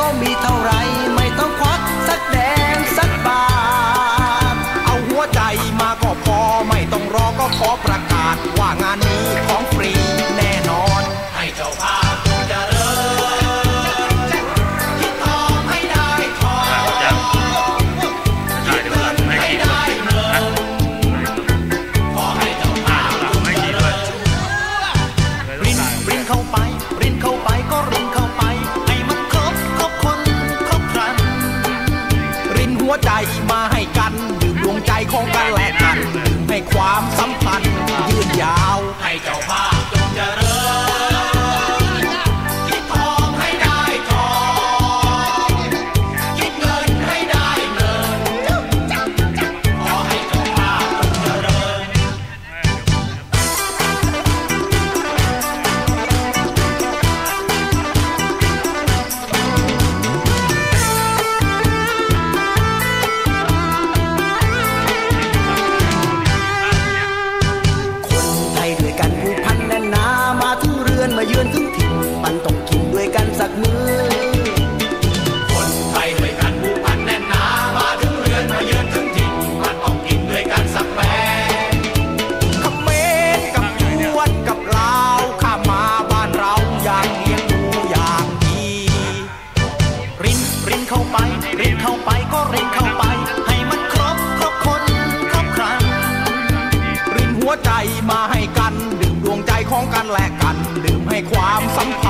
ก็มีเท่าไรไม่ต้องควักสักแดงสักบาท เอาหัวใจมาก็พอไม่ต้องรอก็ขอประกาศว่างาน มาให้กันดื่มดวงใจของกันและกันให้ความสัมพันธ์ มาเยือนถึงถิ่นมันต้องกินด้วยกันสักมื้อคนไทยด้วยกันผูพันแน่นหนามาถึงเรือนมาเยือนถึงถิ่นมันต้องกินด้วยกันสักแปงเมรกับยวนกับลาวข้ามาบ้านเราอย่างเลี้งดูอย่างดีรินรินเข้าไปรินเข้าไปก็รินเข้าไป ให้มันครบครบคนครบครันรินหัวใจมาให้กันดื่ดวงใจของกันและกัน ความสัมพันธ์